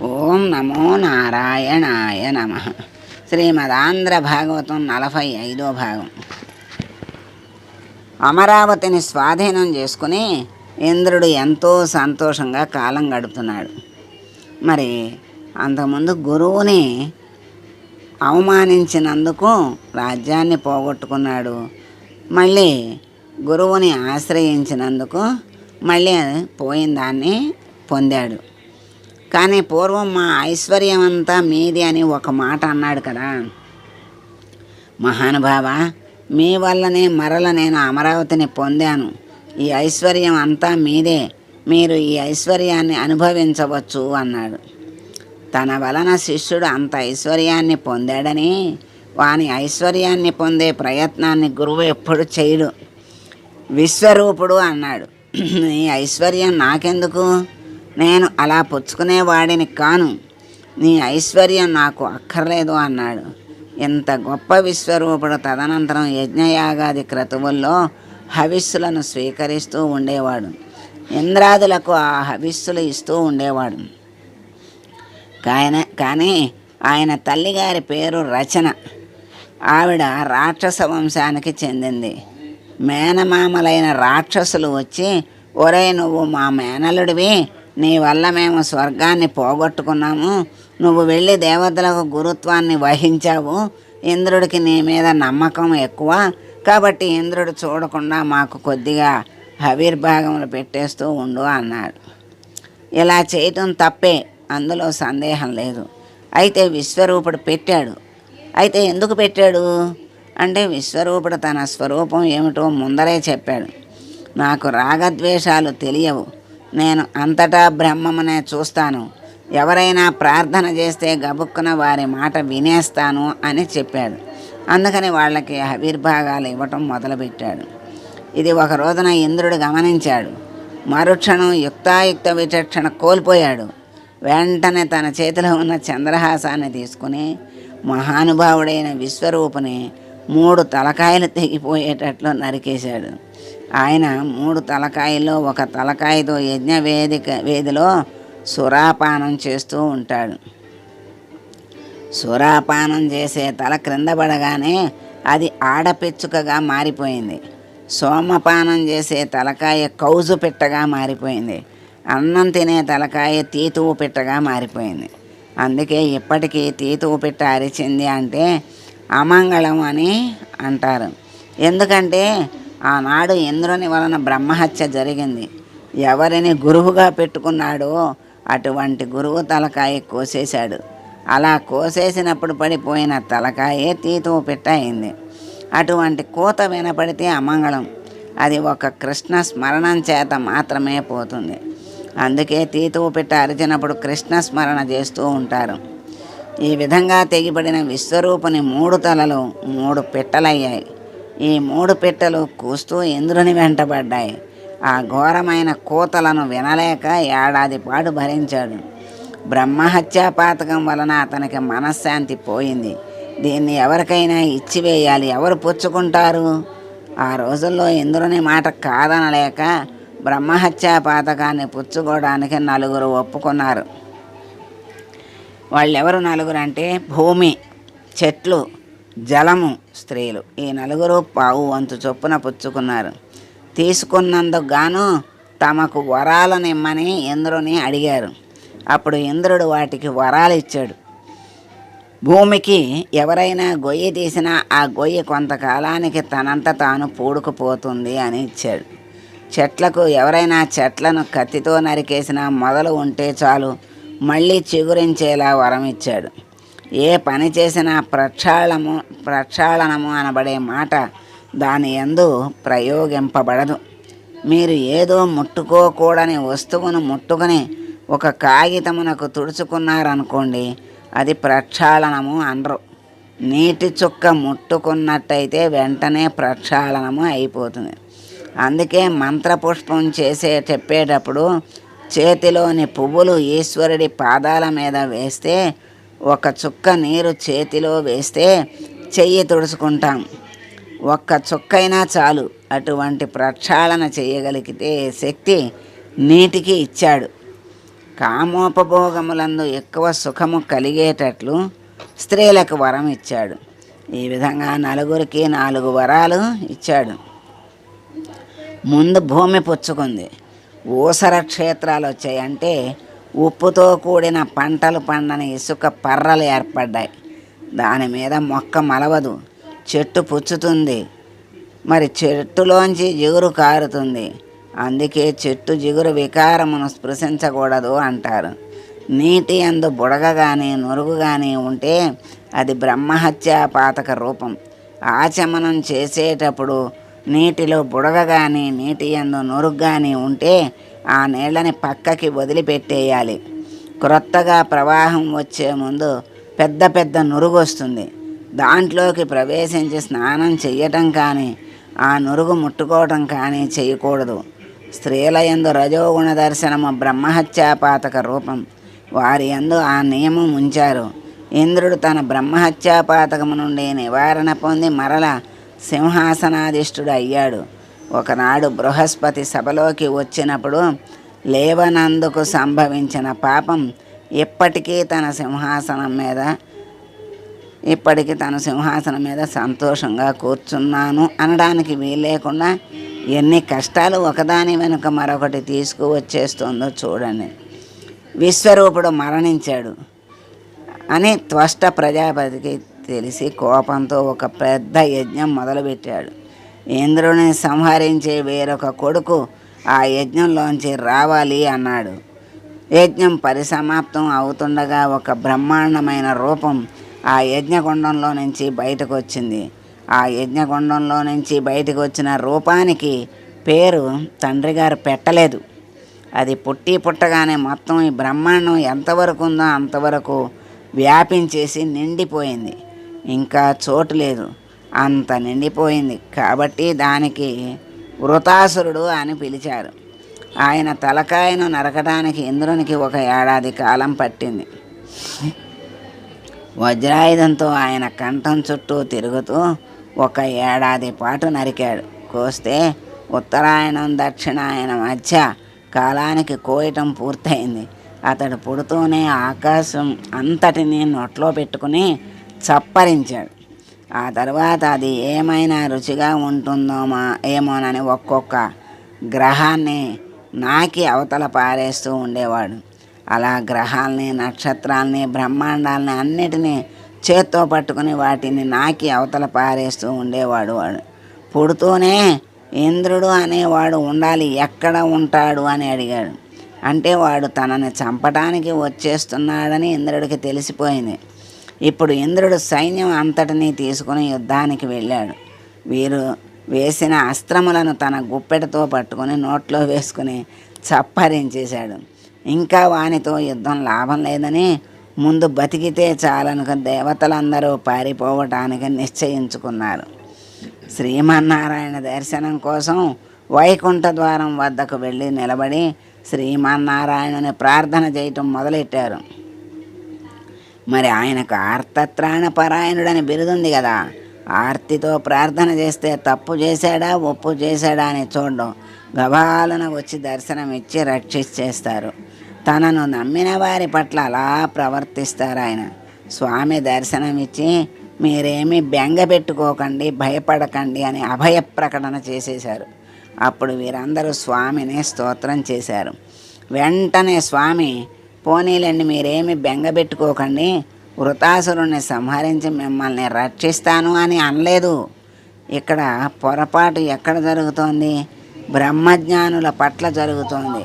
ఓం నమో నారాయణాయ నమ. శ్రీమదాంధ్ర భాగవతం నలభై ఐదో భాగం. అమరావతిని స్వాధీనం చేసుకుని ఇంద్రుడు ఎంతో సంతోషంగా కాలం గడుపుతున్నాడు. మరి అంతకుముందు గురువుని అవమానించినందుకు రాజ్యాన్ని పోగొట్టుకున్నాడు. మళ్ళీ గురువుని ఆశ్రయించినందుకు మళ్ళీ పోయిన దాన్ని పొందాడు. కానీ పూర్వం మా ఐశ్వర్యం అంతా మీది అని ఒక మాట అన్నాడు కదా. మహానుభావ మీ వల్లనే మరల నేను అమరావతిని పొందాను. ఈ ఐశ్వర్యం అంతా మీదే. మీరు ఈ ఐశ్వర్యాన్ని అనుభవించవచ్చు అన్నాడు. తన వలన శిష్యుడు అంత ఐశ్వర్యాన్ని పొందాడని వాని ఐశ్వర్యాన్ని పొందే ప్రయత్నాన్ని గురువు ఎప్పుడు చేయడు. విశ్వరూపుడు అన్నాడు. ఈ ఐశ్వర్యం నాకెందుకు? నేను అలా పుచ్చుకునేవాడిని కాను. నీ ఐశ్వర్యం నాకు అక్కర్లేదు అన్నాడు. ఇంత గొప్ప విశ్వరూపుడు తదనంతరం యజ్ఞయాగాది క్రతువుల్లో హవిస్సులను స్వీకరిస్తూ ఉండేవాడు. ఇంద్రాదులకు ఆ హవిస్సులు ఇస్తూ ఉండేవాడు. కాయన కానీ ఆయన తల్లిగారి పేరు రచన. ఆవిడ రాక్షస వంశానికి చెందింది. మేనమామలైన రాక్షసులు వచ్చి ఒరే నువ్వు మా మేనలుడివి నీ వల్ల మేము స్వర్గాన్ని పోగొట్టుకున్నాము. నువ్వు వెళ్ళి దేవతలకు గురుత్వాన్ని వహించావు. ఇంద్రుడికి నీ మీద నమ్మకం ఎక్కువ. కాబట్టి ఇంద్రుడు చూడకుండా మాకు కొద్దిగా హవిర్భాగములు పెట్టేస్తూ ఉండు అన్నాడు. ఇలా చేయటం తప్పే అందులో సందేహం లేదు. అయితే విశ్వరూపుడు పెట్టాడు. అయితే ఎందుకు పెట్టాడు? అంటే విశ్వరూపుడు తన స్వరూపం ఏమిటో ముందరే చెప్పాడు. నాకు రాగద్వేషాలు తెలియవు. నేను అంతటా బ్రహ్మమునే చూస్తాను. ఎవరైనా ప్రార్థన చేస్తే గబుక్కున వారి మాట వినేస్తాను అని చెప్పాడు. అందుకని వాళ్ళకి ఆవిర్భాగాలు ఇవ్వటం మొదలుపెట్టాడు. ఇది ఒక రోజున ఇంద్రుడు గమనించాడు. మరుక్షణం యుక్తాయుక్త విచక్షణ కోల్పోయాడు. వెంటనే తన చేతిలో ఉన్న చంద్రహాసాన్ని తీసుకుని మహానుభావుడైన విశ్వరూపుని మూడు తలకాయలు తెగిపోయేటట్లు నరికేశాడు. ఆయన మూడు తలకాయల్లో ఒక తలకాయతో యజ్ఞ వేదిక వేదిలో సురాపానం చేస్తూ ఉంటాడు. సురాపానం చేసే తల క్రింద పడగానే అది ఆడపిచ్చుకగా మారిపోయింది. సోమపానం చేసే తలకాయ కౌజు పిట్టగా మారిపోయింది. అన్నం తినే తలకాయ తీతువు పిట్టగా మారిపోయింది. అందుకే ఇప్పటికీ తీతువు పిట్ట అరిచింది అంటే అమంగళం అని అంటారు. ఎందుకంటే ఆనాడు ఇంద్రుని వలన బ్రహ్మహత్య జరిగింది. ఎవరిని గురువుగా పెట్టుకున్నాడో అటువంటి గురువు తలకాయ కోసేశాడు. అలా కోసేసినప్పుడు పడిపోయిన తలకాయే తీతువు పిట్ట అయింది అటువంటి కోత వినపడితే అమంగళం. అది ఒక కృష్ణ స్మరణం చేత మాత్రమే పోతుంది. అందుకే తీతువు పిట్ట అరిచినప్పుడు కృష్ణ స్మరణ చేస్తూ ఉంటారు. ఈ విధంగా తెగిపడిన విశ్వరూపుని మూడు తలలు మూడు పిట్టలయ్యాయి. ఈ మూడు పిట్టలు కూస్తూ ఇంద్రుని వెంటబడ్డాయి. ఆ ఘోరమైన కూతలను వినలేక ఏడాది పాటు భరించాడు. బ్రహ్మహత్యా పాతకం వలన అతనికి మనశ్శాంతి పోయింది. దీన్ని ఎవరికైనా ఇచ్చివేయాలి ఎవరు పుచ్చుకుంటారు? ఆ రోజుల్లో ఇంద్రుని మాట కాదనలేక బ్రహ్మహత్యా పాతకాన్ని పుచ్చుకోవడానికి నలుగురు ఒప్పుకున్నారు. వాళ్ళెవరు నలుగురు అంటే భూమి చెట్లు జలము స్త్రీలు. ఈ నలుగురు పావు వంతు చొప్పున పుచ్చుకున్నారు. తీసుకున్నందుకు గాను తమకు వరాలను ఇమ్మని ఇంద్రుని అడిగారు. అప్పుడు ఇంద్రుడు వాటికి వరాలు ఇచ్చాడు. భూమికి ఎవరైనా గొయ్యి తీసినా ఆ గొయ్యి కొంతకాలానికి తనంత తాను పూడుకుపోతుంది అని ఇచ్చాడు. చెట్లకు ఎవరైనా చెట్లను కత్తితో నరికేసినా మొదలు ఉంటే చాలు మళ్ళీ చిగురించేలా వరం ఇచ్చాడు ఏ పని చేసినా ప్రక్షాళము ప్రక్షాళనము అనబడే మాట దాని ఎందు ప్రయోగింపబడదు. మీరు ఏదో ముట్టుకోకూడని వస్తువును ముట్టుకుని ఒక కాగితమునకు తుడుచుకున్నారనుకోండి అది ప్రక్షాళనము అనరు. నీటి చుక్క ముట్టుకున్నట్టయితే వెంటనే ప్రక్షాళనము అయిపోతుంది. అందుకే మంత్రపుష్పం చేసే చెప్పేటప్పుడు చేతిలోని పువ్వులు ఈశ్వరుడి పాదాల మీద వేస్తే ఒక చుక్క నీరు చేతిలో వేస్తే చెయ్యి తుడుచుకుంటాం. ఒక్క చుక్కైనా చాలు. అటువంటి ప్రక్షాళన చేయగలిగితే శక్తి నీటికి ఇచ్చాడు. కామోపభోగములందు ఎక్కువ సుఖము కలిగేటట్లు స్త్రీలకు వరం ఇచ్చాడు. ఈ విధంగా నలుగురికి నాలుగు వరాలు ఇచ్చాడు. ముందు భూమి పుచ్చుకుంది. ఊసర క్షేత్రాలు వచ్చాయంటే ఉప్పుతో కూడిన పంటలు పండని ఇసుక పర్రలు ఏర్పడ్డాయి. దాని మీద మొక్క మలవదు. చెట్టు పుచ్చుతుంది. మరి చెట్టులోంచి జిగురు కారుతుంది. అందుకే చెట్టు జిగురు వికారమును స్పృశించకూడదు అంటారు. నీటి అందు బుడగ కానీ నురుగు కానీ ఉంటే అది బ్రహ్మహత్యా పాతక రూపం. ఆచమనం చేసేటప్పుడు నీటిలో బుడగ కానీ నీటి ఎందు నురుగు కానీ ఉంటే ఆ నీళ్ళని పక్కకి వదిలిపెట్టేయాలి. క్రొత్తగా ప్రవాహం వచ్చే ముందు పెద్ద పెద్ద నురుగు వస్తుంది దాంట్లోకి ప్రవేశించి స్నానం చెయ్యటం కానీ ఆ నురుగు ముట్టుకోవటం కానీ చేయకూడదు స్త్రీల యందు రజోగుణ దర్శనము బ్రహ్మహత్యాపాతక రూపం. వారి యందు ఆ నియమం ఉంచారు. ఇంద్రుడు తన బ్రహ్మహత్యాపాతకము నుండి నివారణ పొంది మరల సింహాసనాధిష్ఠుడు అయ్యాడు. ఒకనాడు బృహస్పతి సభలోకి వచ్చినప్పుడు లేవనందుకు సంభవించిన పాపం ఇప్పటికీ తన సింహాసనం మీద ఇప్పటికీ తన సింహాసనం మీద సంతోషంగా కూర్చున్నాను అనడానికి వీలేకుండా ఎన్ని కష్టాలు ఒకదాని వెనుక మరొకటి తీసుకువచ్చేస్తుందో చూడండి. విశ్వరూపుడు మరణించాడు అని త్వష్ట ప్రజాపతికి తెలిసి కోపంతో ఒక పెద్ద యజ్ఞం మొదలుపెట్టాడు. ఇంద్రుని సంహరించే వేరొక కొడుకు ఆ యజ్ఞంలోంచి రావాలి అన్నాడు. యజ్ఞం పరిసమాప్తం అవుతుండగా ఒక బ్రహ్మాండమైన రూపం ఆ యజ్ఞగుండంలో నుంచి బయటకు వచ్చింది ఆ యజ్ఞగుండంలో నుంచి బయటకు వచ్చిన రూపానికి పేరు తండ్రి గారు పెట్టలేదు. అది పుట్టి పుట్టగానే మొత్తం ఈ బ్రహ్మాండం ఎంతవరకు ఉందో అంతవరకు వ్యాపించేసి నిండిపోయింది. ఇంకా చోటు లేదు. అంత నిండిపోయింది. కాబట్టి దానికి వృతాసురుడు అని పిలిచారు. ఆయన తలకాయను నరకడానికి ఇంద్రునికి ఒక ఏడాది కాలం పట్టింది. వజ్రాయుధంతో ఆయన కంఠం చుట్టూ తిరుగుతూ ఒక ఏడాది పాటు నరికాడు. కోస్తే ఉత్తరాయణం దక్షిణాయనం మధ్య కాలానికి కోయటం పూర్తయింది. అతడు పుడుతూనే ఆకాశం అంతటిని నోట్లో పెట్టుకుని చప్పరించాడు. ఆ తర్వాత అది ఏమైనా రుచిగా ఉంటుందో మా ఏమోనని ఒక్కొక్క గ్రహాన్ని నాకి అవతల పారేస్తూ ఉండేవాడు. అలా గ్రహాల్ని నక్షత్రాల్ని బ్రహ్మాండాల్ని అన్నిటినీ చేత్తో పట్టుకుని వాటిని నాకి అవతల పారేస్తూ ఉండేవాడు వాడు. పుడుతూనే ఇంద్రుడు అనేవాడు ఉండాలి ఎక్కడ ఉంటాడు అని అడిగాడు. అంటే వాడు తనని చంపడానికి వచ్చేస్తున్నాడని ఇంద్రుడికి తెలిసిపోయింది. ఇప్పుడు ఇంద్రుడు సైన్యం అంతటినీ తీసుకుని యుద్ధానికి వెళ్ళాడు. వీరు వేసిన అస్త్రములను తన గుప్పెటతో పట్టుకొని నోట్లో వేసుకుని చప్పరించేశాడు. ఇంకా వానితో యుద్ధం లాభం లేదని ముందు బతికితే చాలనుక దేవతలందరూ పారిపోవటానికి నిశ్చయించుకున్నారు. శ్రీమన్నారాయణ దర్శనం కోసం వైకుంఠ ద్వారం వద్దకు వెళ్ళి నిలబడి శ్రీమన్నారాయణుని ప్రార్థన చేయటం మొదలెట్టారు. మరి ఆయనకు ఆర్తత్రాణ పరాయణుడని బిరుదుంది కదా. ఆర్తితో ప్రార్థన చేస్తే తప్పు చేశాడా ఒప్పు చేశాడా అని చూడడం. గబాలను వచ్చి దర్శనం ఇచ్చి రక్షించేస్తారు. తనను నమ్మిన వారి పట్ల అలా ప్రవర్తిస్తారు ఆయన. స్వామి దర్శనం ఇచ్చి మీరేమీ బెంగ పెట్టుకోకండి భయపడకండి అని అభయ ప్రకటన చేసేశారు. అప్పుడు వీరందరూ స్వామిని స్తోత్రం చేశారు. వెంటనే స్వామి పోనీలండి మీరేమి బెంగ పెట్టుకోకండి. వృతాసురుణ్ణి సంహరించి మిమ్మల్ని రక్షిస్తాను అని అనలేదు. ఇక్కడ పొరపాటు ఎక్కడ జరుగుతోంది? బ్రహ్మజ్ఞానుల పట్ల జరుగుతోంది.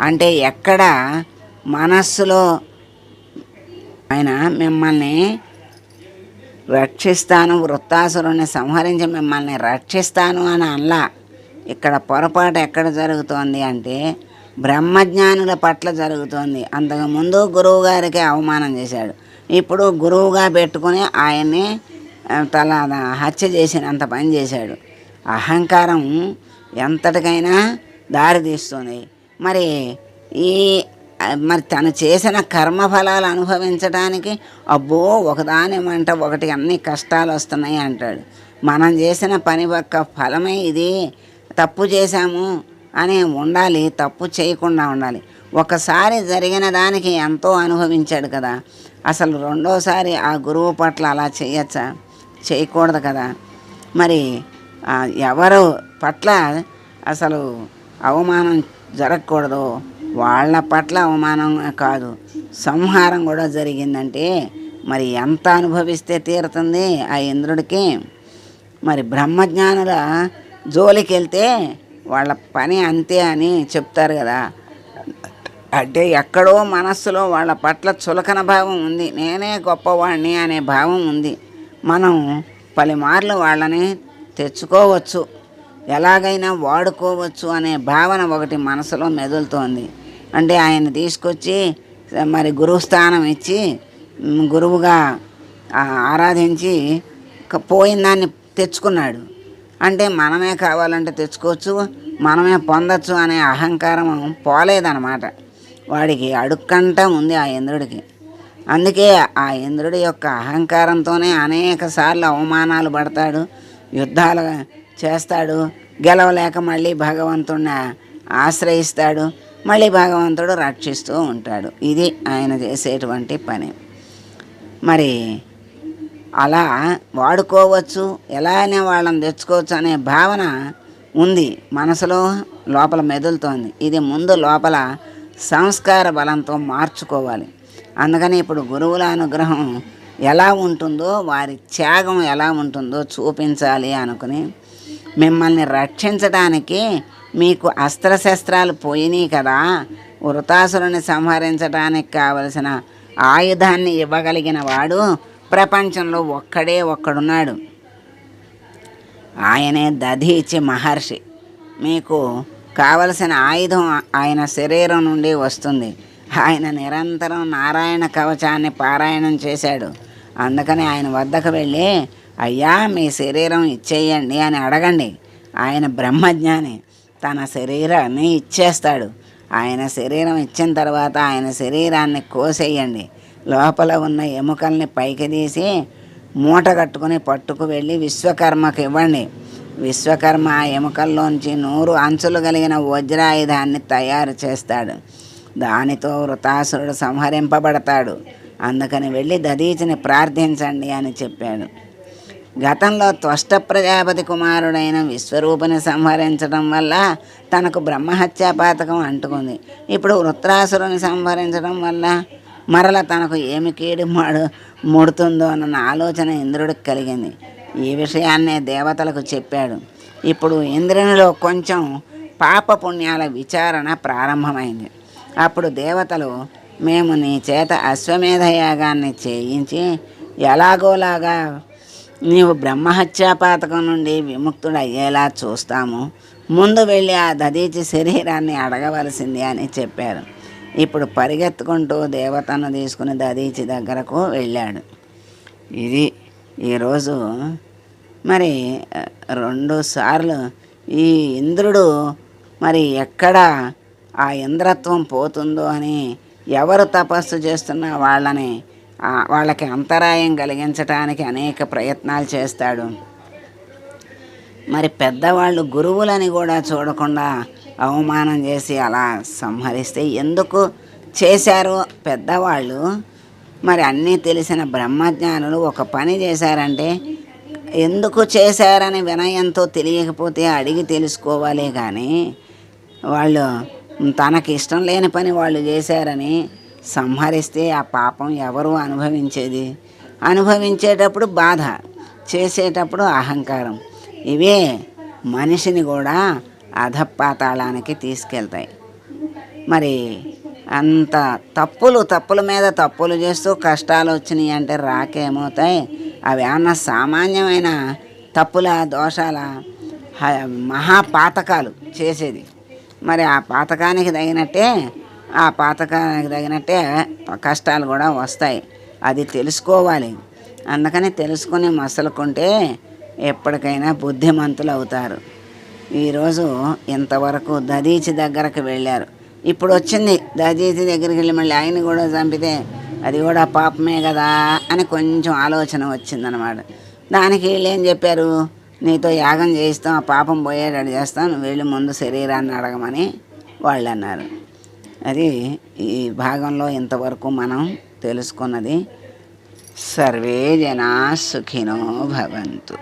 అంటే ఎక్కడ మనస్సులో ఆయన మిమ్మల్ని రక్షిస్తాను వృత్తాసురుని సంహరించి మిమ్మల్ని రక్షిస్తాను అని అనలా. ఇక్కడ పొరపాటు ఎక్కడ జరుగుతోంది అంటే బ్రహ్మజ్ఞానుల పట్ల జరుగుతోంది. అంతకుముందు గురువు గారికి అవమానం చేశాడు. ఇప్పుడు గురువుగా పెట్టుకుని ఆయన్ని తల హత్య చేసినంత పని చేశాడు. అహంకారం ఎంతటికైనా దారి తీస్తుంది. మరి ఈ మరి తను చేసిన కర్మఫలాలు అనుభవించడానికి అబ్బో ఒకదాని వెంట ఒకటి అన్ని కష్టాలు వస్తున్నాయి అంటాడు. మనం చేసిన పని యొక్క ఫలమే ఇది. తప్పు చేశాము అని ఉండాలి తప్పు చేయకుండా ఉండాలి. ఒకసారి జరిగిన దానికి ఎంతో అనుభవించాడు కదా. అసలు రెండోసారి ఆ గురువు పట్ల అలా చేయొచ్చా? చేయకూడదు కదా. మరి ఎవరు పట్ల అసలు అవమానం జరగకూడదు? వాళ్ళ పట్ల అవమానం కాదు. సంహారం కూడా జరిగిందంటే మరి ఎంత అనుభవిస్తే తీరుతుంది ఆ ఇంద్రుడికి? మరి బ్రహ్మజ్ఞానుల జోలికి వెళ్తే వాళ్ళ పని అంతే అని చెప్తారు కదా. అంటే ఎక్కడో మనస్సులో వాళ్ళ పట్ల చులకన భావం ఉంది. నేనే గొప్పవాడిని అనే భావం ఉంది. మనం పలుమార్లు వాళ్ళని తెచ్చుకోవచ్చు. ఎలాగైనా వాడుకోవచ్చు అనే భావన ఒకటి మనసులో మెదులుతోంది. అంటే ఆయన తీసుకొచ్చి మరి గురువు స్థానం ఇచ్చి గురువుగా ఆరాధించి పోయిన దాన్ని తెచ్చుకున్నాడు. అంటే మనమే కావాలంటే తెచ్చుకోవచ్చు మనమే పొందొచ్చు అనే అహంకారం పోలేదన్నమాట. వాడికి అడుక్కంట ఉంది ఆ ఇంద్రుడికి. అందుకే ఆ ఇంద్రుడి యొక్క అహంకారంతోనే అనేక సార్లు అవమానాలు పడతాడు యుద్ధాలు చేస్తాడు గెలవలేక మళ్ళీ భగవంతుడిని ఆశ్రయిస్తాడు మళ్ళీ భగవంతుడు రక్షిస్తూ ఉంటాడు. ఇది ఆయన చేసేటువంటి పని. మరి అలా వాడుకోవచ్చు ఎలానే వాళ్ళని తెచ్చుకోవచ్చు అనే భావన ఉంది మనసులో లోపల మెదులుతోంది. ఇది ముందు లోపల సంస్కార బలంతో మార్చుకోవాలి. అందుకని ఇప్పుడు గురువుల అనుగ్రహం ఎలా ఉంటుందో వారి త్యాగం ఎలా ఉంటుందో చూపించాలి అనుకుని మిమ్మల్ని రక్షించడానికి మీకు అస్త్రశస్త్రాలు పోయినాయి కదా. వృతాసురుని సంహరించడానికి కావలసిన ఆయుధాన్ని ఇవ్వగలిగిన వాడు ప్రపంచంలో ఒక్కడే ఒక్కడున్నాడు. ఆయనే దధీచి మహర్షి. మీకు కావలసిన ఆయుధం ఆయన శరీరం నుండి వస్తుంది. ఆయన నిరంతరం నారాయణ కవచాన్ని పారాయణం చేశాడు. అందుకని ఆయన వద్దకు వెళ్ళి అయ్యా మీ శరీరం ఇచ్చేయండి అని అడగండి. ఆయన బ్రహ్మజ్ఞాని. తన శరీరాన్ని ఇచ్చేస్తాడు. ఆయన శరీరం ఇచ్చిన తర్వాత ఆయన శరీరాన్ని కోసేయండి. లోపల ఉన్న ఎముకల్ని పైకి తీసి మూట కట్టుకుని పట్టుకు వెళ్ళి విశ్వకర్మకు ఇవ్వండి. విశ్వకర్మ ఆ ఎముకల్లోంచి నూరు అంచులు కలిగిన వజ్రాయుధాన్ని తయారు చేస్తాడు. దానితో వృతాసురుడు సంహరింపబడతాడు. అందుకని వెళ్ళి దదీచిని ప్రార్థించండి అని చెప్పాడు. గతంలో త్వష్ట ప్రజాపతి కుమారుడైన విశ్వరూపుని సంహరించడం వల్ల తనకు బ్రహ్మహత్యాపాతకం అంటుకుంది. ఇప్పుడు వృత్రాసురుని సంహరించడం వల్ల మరల తనకు ఏమి కీడు మాడు ముడుతుందో అన్న ఆలోచన ఇంద్రుడికి కలిగింది. ఈ విషయాన్నే దేవతలకు చెప్పాడు. ఇప్పుడు ఇంద్రునిలో కొంచెం పాప పుణ్యాల విచారణ ప్రారంభమైంది. అప్పుడు దేవతలు మేము నీ చేత అశ్వమేధ యాగాన్ని చేయించి ఎలాగోలాగా నీవు బ్రహ్మహత్యా పాతకం నుండి విముక్తుడయ్యేలా చూస్తాము. ముందు వెళ్ళి ఆ దదీచి శరీరాన్ని అడగవలసింది అని చెప్పారు. ఇప్పుడు పరిగెత్తుకుంటూ దేవతను తీసుకుని దదీచి దగ్గరకు వెళ్ళాడు. ఇది ఈరోజు మరి రెండు సార్లు ఈ ఇంద్రుడు మరి ఎక్కడ ఆ ఇంద్రత్వం పోతుందో అని ఎవరు తపస్సు చేస్తున్న వాళ్ళని వాళ్ళకి అంతరాయం కలిగించటానికి అనేక ప్రయత్నాలు చేస్తాడు. మరి పెద్దవాళ్ళు గురువులని కూడా చూడకుండా అవమానం చేసి అలా సంహరిస్తే ఎందుకు చేశారు పెద్దవాళ్ళు? మరి అన్నీ తెలిసిన బ్రహ్మజ్ఞానులు ఒక పని చేశారంటే ఎందుకు చేశారని వినయంతో తెలియకపోతే అడిగి తెలుసుకోవాలి కానీ వాళ్ళు తనకి ఇష్టం లేని పని వాళ్ళు చేశారని సంహరిస్తే ఆ పాపం ఎవరు అనుభవించేది? అనుభవించేటప్పుడు బాధ చేసేటప్పుడు అహంకారం. ఇవే మనిషిని కూడా అధపాతాళానికి తీసుకెళ్తాయి. మరి అంత తప్పులు తప్పుల మీద తప్పులు చేస్తూ కష్టాలు వచ్చినాయి అంటే రాకేమవుతాయి? అవి ఏమన్నా సామాన్యమైన తప్పుల దోషాల? మహాపాతకాలు చేసేది. మరి ఆ పాతకానికి తగినట్టే ఆ పాతకానికి తగినట్టే కష్టాలు కూడా వస్తాయి. అది తెలుసుకోవాలి. అందుకని తెలుసుకుని మసలుకుంటే ఎప్పటికైనా బుద్ధిమంతులు అవుతారు ఈరోజు ఇంతవరకు దదీచి దగ్గరకు వెళ్ళారు. ఇప్పుడు వచ్చింది. దదీచి దగ్గరికి వెళ్ళి మళ్ళీ ఆయన కూడా చంపితే అది కూడా పాపమే కదా అని కొంచెం ఆలోచన వచ్చిందనమాట. దానికి వీళ్ళు ఏం చెప్పారు? నీతో యాగం చేయిస్తాం ఆ పాపం పోయేటట్టు చేస్తాం వీళ్ళు వెళ్ళి ముందు శరీరాన్ని అడగమని వాళ్ళు అన్నారు. అది ఈ భాగంలో ఇంతవరకు మనం తెలుసుకున్నది. సర్వే జనా సుఖినో భవంతు.